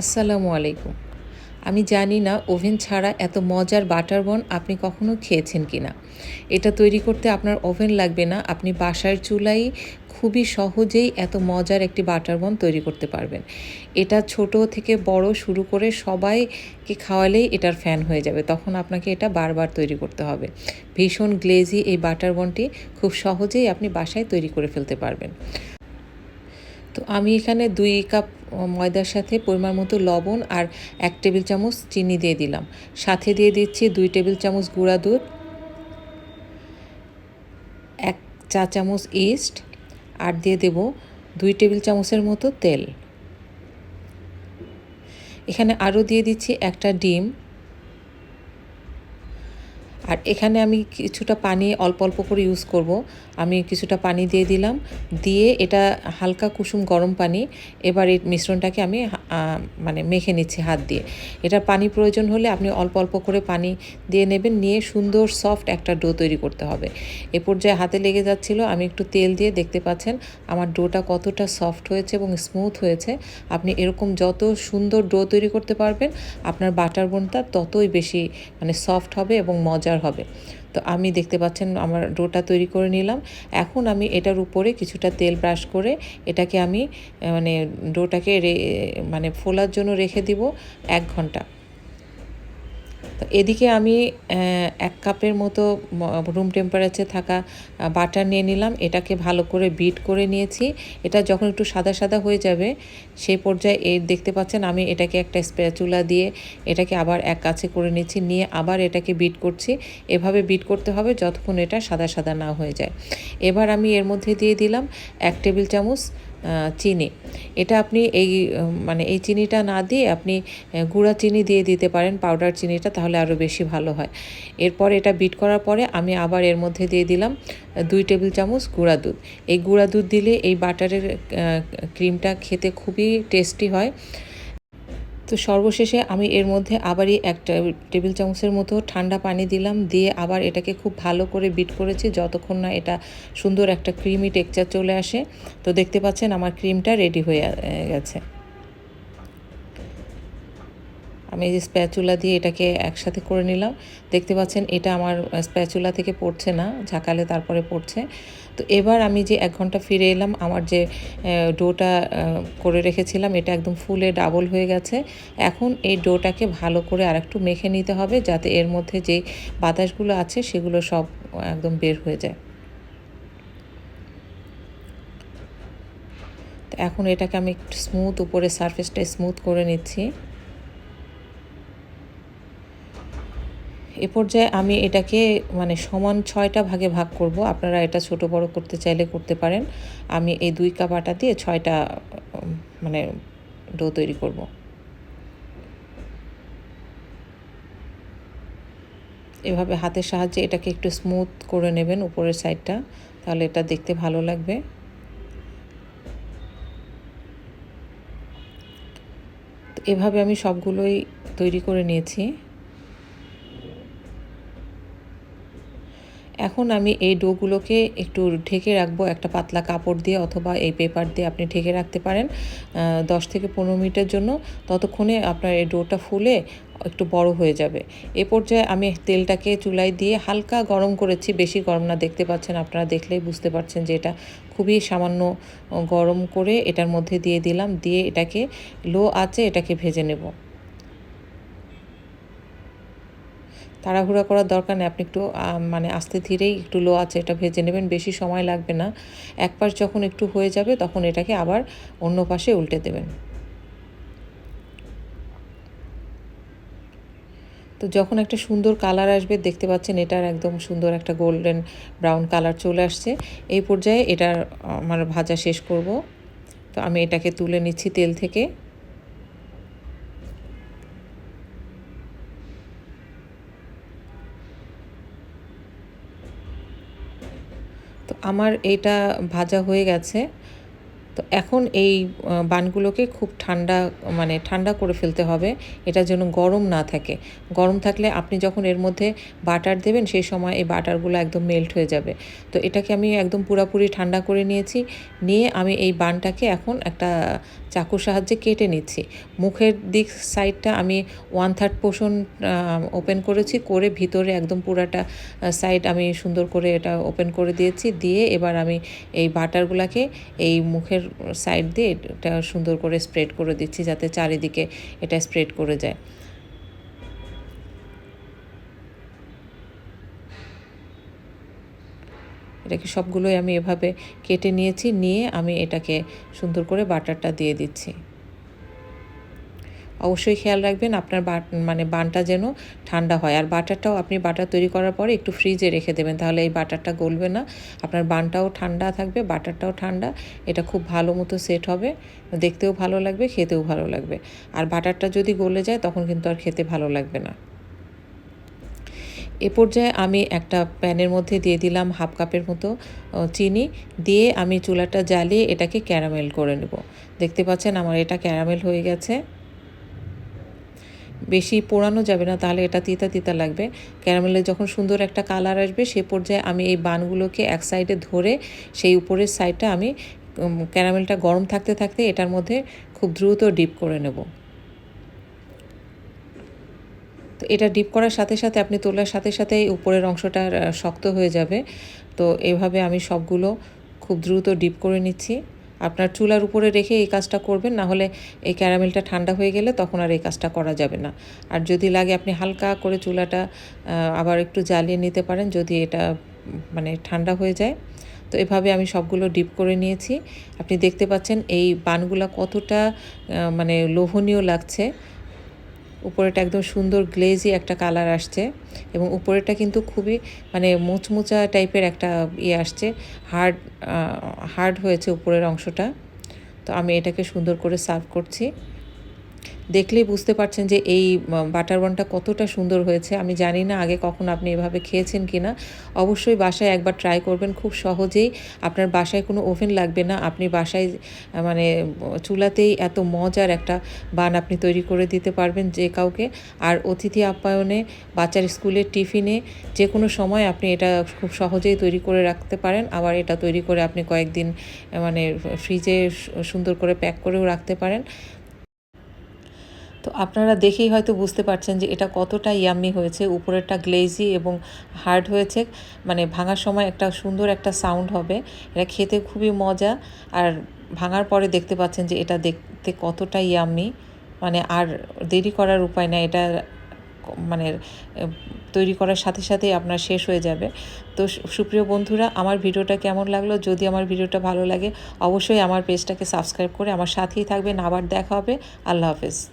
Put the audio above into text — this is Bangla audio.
আসসালামু আলাইকুম। আমি জানি না ওভেন ছাড়া এত মজার বাটার বন আপনি কখনো খেয়েছেন কি না এটা তৈরি করতে আপনার ওভেন লাগবে না, আপনি বাসার চুলাই খুবই সহজেই এত মজার একটি বাটার বন তৈরি করতে পারবেন। এটা ছোট থেকে বড় শুরু করে সবাইকে খাওয়ালেই এটার ফ্যান হয়ে যাবে, তখন আপনাকে এটা বারবার তৈরি করতে হবে। ভীষণ গ্লেজি এই বাটার বনটি, খুব সহজেই আপনি বাসায় তৈরি করে ফেলতে পারবেন। তো আমি এখানে দুই কাপ ময়দার সাথে পরিমাণ মতো লবণ আর এক টেবিল চামচ চিনি দিয়ে দিলাম। সাথে দিয়ে দিচ্ছি দুই টেবিল চামচ গুঁড়া দুধ, এক চা চামচ ইস্ট আর দিয়ে দেব দুই টেবিল চামচের মতো তেল। এখানে আরও দিয়ে দিচ্ছি একটা ডিম আর এখানে আমি কিছুটা পানি অল্প অল্প করে ইউজ করব। আমি কিছুটা পানি দিয়ে দিলাম। দিয়ে এটা হালকা কুসুম গরম পানি, এবার এই মিশ্রণটাকে আমি মানে মেখে নিচ্ছি হাত দিয়ে। এটা পানি প্রয়োজন হলে আপনি অল্প অল্প করে পানি দিয়ে নেবেন, নিয়ে সুন্দর সফট একটা ডো তৈরি করতে হবে। এ পর্যায়ে হাতে লেগে যাচ্ছিল, আমি একটু তেল দিয়ে দেখতে পাচ্ছেন আমার ডোটা কতটা সফট হয়েছে এবং স্মুথ হয়েছে। আপনি এরকম যত সুন্দর ডো তৈরি করতে পারবেন, আপনার বাটার বোনটা ততই বেশি মানে সফট হবে এবং মজার হবে। তো আমি দেখতে পাচ্ছেন আমার ডোটা তৈরি করে নিলাম। এখন আমি এটার উপরে কিছুটা তেল ব্রাশ করে এটাকে আমি মানে ডোটাকে মানে ফোলার জন্য রেখে দিব এক ঘণ্টা। তো এদিকে আমি এক কাপের মতো রুম টেম্পারেচার থাকা বাটার নিয়ে নিলাম। এটাকে ভালো করে বিট করে নিয়েছি। এটা যখন একটু সাদা সাদা হয়ে যাবে, সেই পর্যায়ে এর দেখতে পাচ্ছেন আমি এটাকে একটা স্প্যাচুলা দিয়ে এটাকে আবার এক কাছে করে নিচ্ছি। নিয়ে আবার এটাকে বিট করছি। এভাবে বিট করতে হবে যতক্ষণ এটা সাদা সাদা না হয়ে যায়। এবার আমি এর মধ্যে দিয়ে দিলাম এক টেবিল চামচ চিনি। এটা আপনি এই মানে এই চিনিটা না দিয়ে আপনি গুঁড়া চিনি দিয়ে দিতে পারেন পাউডার চিনিটা, তাহলে আরও বেশি ভালো হয়। এরপর এটা বিট করার পরে আমি আবার এর মধ্যে দিয়ে দিলাম দুই টেবিল চামচ গুঁড়া দুধ। এই গুঁড়া দুধ দিলে এই বাটারের ক্রিমটা খেতে খুবই টেস্টি হয়। তো সর্বশেষে আমি এর মধ্যে আবারই একটা টেবিল চামচের মতো ঠান্ডা পানি দিলাম, দিয়ে আবার এটাকে খুব ভালো করে বিট করেছি যতক্ষণ না এটা সুন্দর একটা ক্রিমি টেক্সচার চলে আসে। তো দেখতে পাচ্ছেন আমার ক্রিমটা রেডি হয়ে গেছে। আমি যে স্প্যাচুলা দিয়ে এটাকে একসাথে করে নিলাম। দেখতে পাচ্ছেন, এটা আমার স্প্যাচুলা থেকে পড়ছে না, ঝাঁকালে তারপরে পড়ছে। তো এবার আমি যে এক ঘণ্টা ফিরে এলাম, আমার যে ডোটা করে রেখেছিলাম, এটা একদম ফুলে ডাবল হয়ে গেছে। এখন এই ডোটাকে ভালো করে আর একটু মেখে নিতে হবে, যাতে এর মধ্যে যে বাতাসগুলো আছে, সেগুলো সব একদম বের হয়ে যায়। তো এখন এটাকে আমি একটু স্মুথ উপরে সারফেসটা স্মুথ করে নিচ্ছি। এ পর্যায়ে আমি এটাকে মানে সমান ছয়টা ভাগে ভাগ করব। আপনারা এটা ছোট বড় করতে চাইলে করতে পারেন। আমি এই দুই কাপ আটা দিয়ে ছয়টা মানে ডো তৈরি করব। এভাবে হাতের সাহায্যে এটাকে একটু স্মুথ করে নেবেন উপরের সাইডটা, তাহলে এটা দেখতে ভালো লাগবে। এভাবে আমি সবগুলোই তৈরি করে নিয়েছি। এখন আমি এই ডোগুলোকে একটু ঢেকে রাখব, একটা পাতলা কাপড় দিয়ে অথবা এই পেপার দিয়ে আপনি ঢেকে রাখতে পারেন দশ থেকে পনেরো মিনিটের জন্য। ততক্ষণে আপনার এই ডোটা ফুলে একটু বড় হয়ে যাবে। এ পর্যায়ে আমি তেলটাকে চুলায় দিয়ে হালকা গরম করেছি, বেশি গরম না, দেখতে পাচ্ছেন আপনারা দেখলেই বুঝতে পারছেন যে এটা খুবই সামান্য গরম করে এটার মধ্যে দিয়ে দিলাম, দিয়ে এটাকে লো আছে এটাকে ভেজে নেব। তাড়াহুড়া করার দরকার নেই। আপনি একটু মানে আস্তে ধীরেই একটু লো আছে, এটা ভেজে নেবেন, বেশি সময় লাগবে না। এক পাশ যখন একটু হয়ে যাবে, তখন এটাকে আবার অন্য পাশে উল্টে দেবেন। তো যখন একটা সুন্দর কালার আসবে, দেখতে পাচ্ছেন এটার একদম সুন্দর একটা গোল্ডেন ব্রাউন কালার চলে আসছে। এই পর্যায়ে এটার আমার ভাজা শেষ করব। তো আমি এটাকে তুলে নিচ্ছি তেল থেকে। আমার এটা ভাজা হয়ে গেছে। তো এখন এই বানগুলোকে খুব ঠান্ডা মানে ঠান্ডা করে ফেলতে হবে। এটা যেন গরম না থাকে। গরম থাকলে আপনি যখন এর মধ্যে বাটার দেবেন, সেই সময় এই বাটারগুলো একদম মেল্ট হয়ে যাবে। তো এটাকে আমি একদম পুরাপুরি ঠান্ডা করে নিয়েছি। নিয়ে আমি এই বানটাকে এখন একটা চাকুর সাহায্যে কেটে নিচ্ছি। মুখের দিক সাইডটা আমি ওয়ান থার্ড পোর্শন ওপেন করেছি, করে ভিতরে একদম পুরাটা সাইড আমি সুন্দর করে এটা ওপেন করে দিয়েছি। দিয়ে এবার আমি এই বাটারগুলোকে এই মুখের সাইড দিয়ে এটা সুন্দর করে স্প্রেড করে দিচ্ছি, যাতে চারিদিকে এটা স্প্রেড করে যায়। এটাকে সবগুলোই আমি এভাবে কেটে নিয়েছি, নিয়ে আমি এটাকে সুন্দর করে বাটারটা দিয়ে দিচ্ছি। অবশ্যই খেয়াল রাখবেন আপনার মানে বানটা যেন ঠান্ডা হয়। আর বাটারটাও আপনি বাটার তৈরি করার পরে একটু ফ্রিজে রেখে দেবেন, তাহলে এই বাটারটা গলবে না। আপনার বানটাও ঠান্ডা থাকবে, বাটারটাও ঠান্ডা। এটা খুব ভালো মতো সেট হবে, দেখতেও ভালো লাগবে, খেতেও ভালো লাগবে। আর বাটারটা যদি গলে যায়, তখন কিন্তু আর খেতে ভালো লাগবে না। এ পর্যায়ে আমি একটা প্যানের মধ্যে দিয়ে দিলাম হাফ কাপের মতো চিনি। দিয়ে আমি চুলাটা জ্বালিয়ে এটাকে ক্যারামেল করে নেব। দেখতে পাচ্ছেন আমার এটা ক্যারামেল হয়ে গেছে। বেশি পোড়ানো যাবে না, তাহলে এটা তিতা তিতা লাগবে। ক্যারামেলের যখন সুন্দর একটা কালার আসবে, সে পর্যায়ে আমি এই বানগুলোকে এক সাইডে ধরে সেই উপরের সাইডটা আমি ক্যারামেলটা গরম থাকতে থাকতে এটার মধ্যে খুব দ্রুত ডিপ করে নেব। তো এটা ডিপ করার সাথে সাথে, আপনি তোলার সাথে সাথে উপরের অংশটা শক্ত হয়ে যাবে। তো এভাবে আমি সবগুলো খুব দ্রুত ডিপ করে নিচ্ছি। আপনার চুলার উপরে রেখে এই কাজটা করবেন, না হলে এই ক্যারামেলটা ঠান্ডা হয়ে গেলে তখন আর এই কাজটা করা যাবে না। আর যদি লাগে, আপনি হালকা করে চুলাটা আবার একটু জ্বালিয়ে নিতে পারেন যদি এটা মানে ঠান্ডা হয়ে যায়। তো এভাবে আমি সবগুলো ডিপ করে নিয়েছি। আপনি দেখতে পাচ্ছেন এই বানগুলো কতটা মানে লোভনীয় লাগছে। উপরেটা একদম সুন্দর গ্লেজি একটা কালার আসছে এবং উপরেটা কিন্তু খুবই মানে মুচমুচা টাইপের একটা ইয়ে আসছে। হার্ড হার্ড হয়েছে উপরের অংশটা। তো আমি এটাকে সুন্দর করে সার্ভ করছি। দেখলেই বুঝতে পারছেন যে এই বাটার বনটা কতটা সুন্দর হয়েছে। আমি জানি না আগে কখন আপনি এভাবে খেয়েছেন কি না অবশ্যই বাসায় একবার ট্রাই করবেন, খুব সহজেই। আপনার বাসায় কোনো ওভেন লাগবে না। আপনি বাসায় মানে চুলাতেই এত মজার একটা বান আপনি তৈরি করে দিতে পারবেন যে কাউকে। আর অতিথি আপ্যায়নে, বাচ্চার স্কুলের টিফিনে যে কোনো সময় আপনি এটা খুব সহজেই তৈরি করে রাখতে পারেন। আবার এটা তৈরি করে আপনি কয়েকদিন মানে ফ্রিজে সুন্দর করে প্যাক করেও রাখতে পারেন। তো আপনারা দেখেই হয়তো বুঝতে পারছেন যে এটা কতটা ইয়াম্মি হয়েছে। উপরেরটা গ্লেজি এবং হার্ড হয়েছে। মানে ভাঙার সময় একটা সুন্দর একটা সাউন্ড হবে। এটা খেতে খুবই মজা। আর ভাঙার পরে দেখতে পাচ্ছেন যে এটা দেখতে কতটা ইয়াম্মি। মানে আর দেরি করার উপায় না। এটা মানে তৈরি করার সাথে সাথে আপনার শেষ হয়ে যাবে। তো সুপ্রিয় বন্ধুরা, আমার ভিডিওটা কেমন লাগল? যদি আমার ভিডিওটা ভালো লাগে, অবশ্যই আমার পেজটাকে সাবস্ক্রাইব করে আমার সাথেই থাকবেন। আবার দেখা হবে। আল্লাহ হাফেজ।